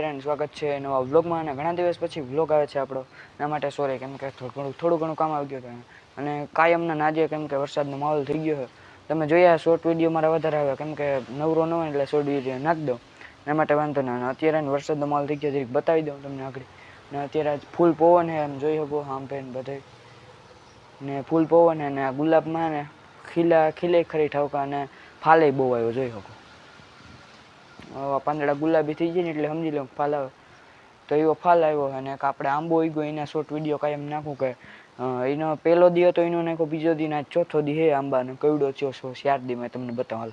Iron સ્વાગત છે નવા વ્લોગમાં અને ઘણા દિવસ પછી વ્લોગ આવે છે આપણો. એના માટે સોરી કેમ કે થોડું થોડું ઘણું કામ આવી ગયું હતું અને કાયમના નાજે કેમ કે વરસાદનો માહોલ થઈ ગયો છે. તમે જોયા શોર્ટ વીડિયો મારા વધારે આવે, કેમ કે નવરો ન હોય એટલે શોર્ટ વીડિયો નાખી દઉં. એના માટે વાંધો ના અને અત્યારે વરસાદનો માહોલ થઈ ગયો જરીક બતાવી દઉં તમને આગળ. ને અત્યારે આજ ફૂલ પવન છે એમ, જોઈ શકો આમ પેન બધે ને ફૂલ પવન છે ને આ ગુલાબમાં ને ખીલા, ખીલે ખરી ઠાવકા અને ફાલે બહુ આવ્યો, જોઈ શકો પાંદડા ગુલાબી થઈ જાય ને એટલે સમજી લો ફાલ આવે. તો એવો ફાલ આવ્યો અને આપણે આંબો ઉઈ ગયો એના શોર્ટ વીડિયો કાયમ નાખું કે એનો પહેલો દી હતો, એનો નાખો બીજો દી ના ચોથો દી હે આંબાનો કવડો થયો છો ચાર દી મેં તમને બતાવો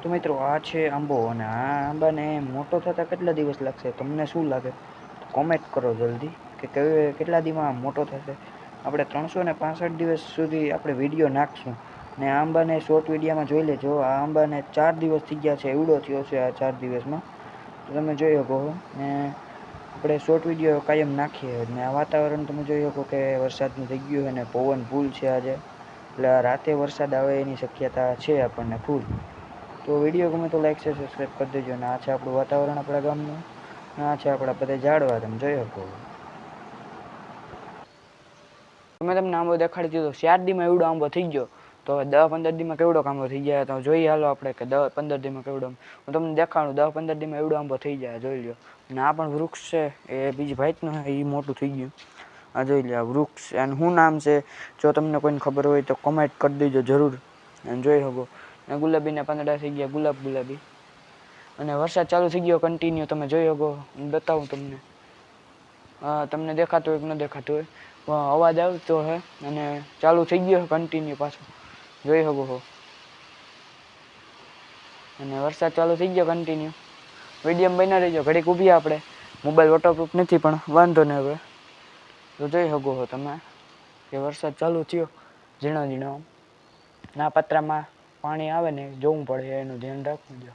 તો મિત્રો, આ છે આંબો અને આ આંબાને મોટો થતા કેટલા દિવસ લાગશે? તમને શું લાગે? કોમેન્ટ કરો જલ્દી કે કેટલા દીમાં મોટો થશે? આપણે ત્રણસો ને પાસઠ દિવસ સુધી આપણે વીડિયો નાખશું. ને આ આંબાને શોર્ટ વિડીયોમાં જોઈ લેજો. આ આંબાને ચાર દિવસ થઈ ગયા છે, એવડો થયો છે આ ચાર દિવસમાં. તો તમે જોઈ શકો ને આપણે શોર્ટ વીડિયો કાયમ નાખીએ. ને આ વાતાવરણ તમે જોઈ શકો કે વરસાદનું થઈ ગયું છે ને પવન ફૂલ છે આજે. એટલે રાતે વરસાદ આવે એની શક્યતા છે આપણને ફૂલ તો વીડિયો ગમે તો લાઈક છે સબસ્ક્રાઈબ કરી દેજો. ને આ છે આપણું વાતાવરણ આપણા ગામનું. ને આ છે આપણા બધા ઝાડવા. તમે જોઈ શકો મેં તમને આંબો દેખાડી દીધો. ચાર દીમાં એવડો આંબો થઈ ગયો. તો હવે દસ પંદર દીમાં કેવડો આંબો થઈ જાય તો જોઈએ હાલો આપણે કે દસ પંદર દીમાં કેવડો. હું તમને દેખાડું દસ પંદર દીમાં એવડો આંબો થઈ જાય, જોઈ લો અને આ પણ વૃક્ષ છે, એ બીજી ભાઈનું એ મોટું થઈ ગયું. આ જોઈ લે વૃક્ષ એનું શું નામ છે, જો તમને કોઈને ખબર હોય તો કોમેન્ટ કરી દેજો જરૂર. અને જોઈ શકો. અને ગુલાબીના પાંદડા થઈ ગયા, ગુલાબ ગુલાબી. અને વરસાદ ચાલુ થઈ ગયો કન્ટિન્યુ તમે જોઈ શકો. બતાવું તમને. તમને દેખાતું હોય કે ન દેખાતું હોય. અવાજ આવતો હોય અને ચાલુ થઈ ગયો કન્ટિન્યુ પાછો. જોઈ શકો છો. અને વરસાદ ચાલુ થઈ ગયો કન્ટિન્યુ વિડીયમ બન્યા રહીજો. ઘડીક ઊભી આપણે. મોબાઈલ વોટરપ્રૂફ નથી, પણ વાંધો નહીં હવે. તો જોઈ શકો છો તમે કે વરસાદ ચાલુ થયો. ઝીણો ઝીણો. ના પતરામાં પાણી આવે ને જોવું પડે, એનું ધ્યાન રાખવું જો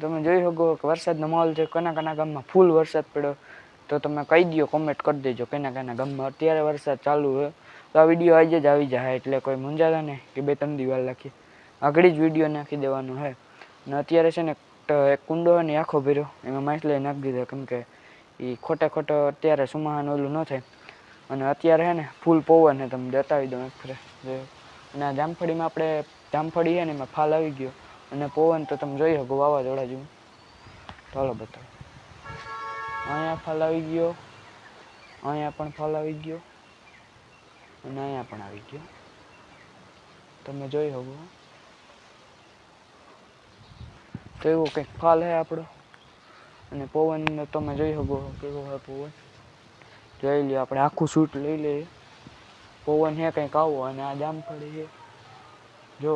તમે જોઈ શકો કે વરસાદનો માહોલ છે. કના કના ગામમાં ફૂલ વરસાદ પડ્યો. તો તમે કહી દો કોમેન્ટ કરી દેજો, કેના કેના ગામમાં અત્યારે વરસાદ ચાલુ છે. તો આ વીડિયો આજે જ આવી જાય, એટલે કોઈ મૂંઝાતા નહીં કે બે ત્રણ દિવાલ લખી. આગળ જ વીડિયો નાખી દેવાનો છે ને અત્યારે છે ને એક કુંડો હોય ને આખો ભર્યો. એમાં માછલી નાખી દીધો, કેમ કે એ ખોટે ખોટો અત્યારે સુમાહાન ઓલું ન થાય. અને અત્યારે છે ને, ફૂલ પવન છે તમે બતાવી દઉં એક અને આ જામફળીમાં આપણે, જામફળી છે ને, એમાં ફાલ આવી ગયો. અને પવન તો તમે જોઈ શકો, વાવાઝોડા જેવું. ચાલો બતાવો. અહીંયા ફાલ આવી ગયો. અહીંયા પણ ફાલ આવી ગયો. અને અહીંયા પણ આવી ગયો. તમે જોઈ શકો. તો એવો કંઈક ફાલ છે આપણો. અને પવન તમે જોઈ શકો કેવો છે પવન. જોઈ લ્યો, આપણે આખું શૂટ લઈ લઈએ. પવન હે કંઈક આવો અને આ જામફળી છે જો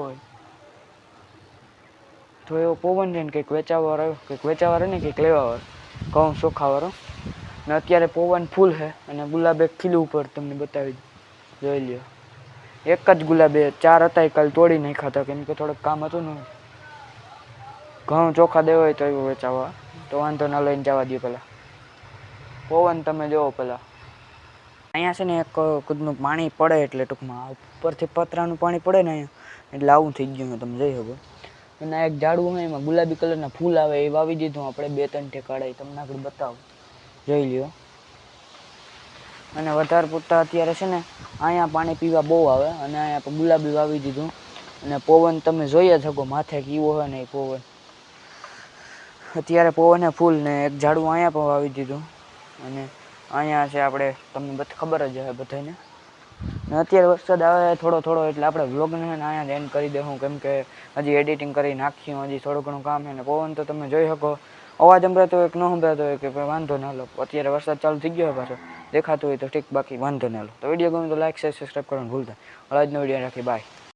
તો એવો પવન છે ને કંઈક આવ્યો કંઈક વેચાવાળો ને કંઈક લેવાવાળો ઘઉં ચોખાવાળો. ને અત્યારે પવન ફૂલ છે અને ગુલાબ એક ખીલું ઉપર તમને બતાવી દઉં. જોઈ લ્યો. એક જ ગુલાબે ચાર હતા, એ કાલ તોડી નાખ્યા હતા. કેમ કે થોડુંક કામ હતું ને. ઘઉં ચોખા દેવા હોય તો એવું વેચાવા. તો વાંધો ના લઈને જવા દો પેલા. પવન તમે જોવો પેલા. અહીંયા છે ને એક કૂદનું પાણી પડે એટલે ટૂંકમાં. ઉપરથી પતરાનું પાણી પડે ને અહીંયા. એટલે આવું થઈ ગયું તમે જોઈ શકો. અને એક ઝાડવું હોય એમાં ગુલાબી કલરના ફૂલ આવે, એ વાવી દીધું. આપણે બે ત્રણ ઠેકાડા તમને આગળ બતાવું. જોઈ લ્યો. અને વધારે પૂરતા અત્યારે છે ને, અહીંયા પાણી પીવા બહુ આવે અને અહીંયા ગુલાબી વાવી દીધું. અને પવન તમે જોઈ જ શકો, માથે કેવો હોય ને એ પવન. અત્યારે પવન ફૂલ ને એક ઝાડવું અહીંયા પણ વાવી દીધું. અને અહીંયા છે આપણે, તમને બધ, ખબર જ હોય બધાને. ને અત્યારે વરસાદ આવે થોડો થોડો, એટલે આપણે વ્લોગને અહીંયા જ એન્ડ કરી દઉં કેમ કે હજી એડિટિંગ કરી નાખ્યું, હજી થોડું ઘણું કામ છે ને પવન તો તમે જોઈ શકો. અવાજ સંભળાતો હોય કે ન સંભળાતો હોય કે વાંધો ના લો. અત્યારે વરસાદ ચાલુ થઈ ગયો હોય પાછો. દેખાતું હોય તો ઠીક, બાકી વાંધો ના લો. તો વીડિયો ગમે તો લાઈક શેર સબસ્ક્રાઈબ કરવાનું ભૂલતા. હળાજનો વીડિયો રાખી બાય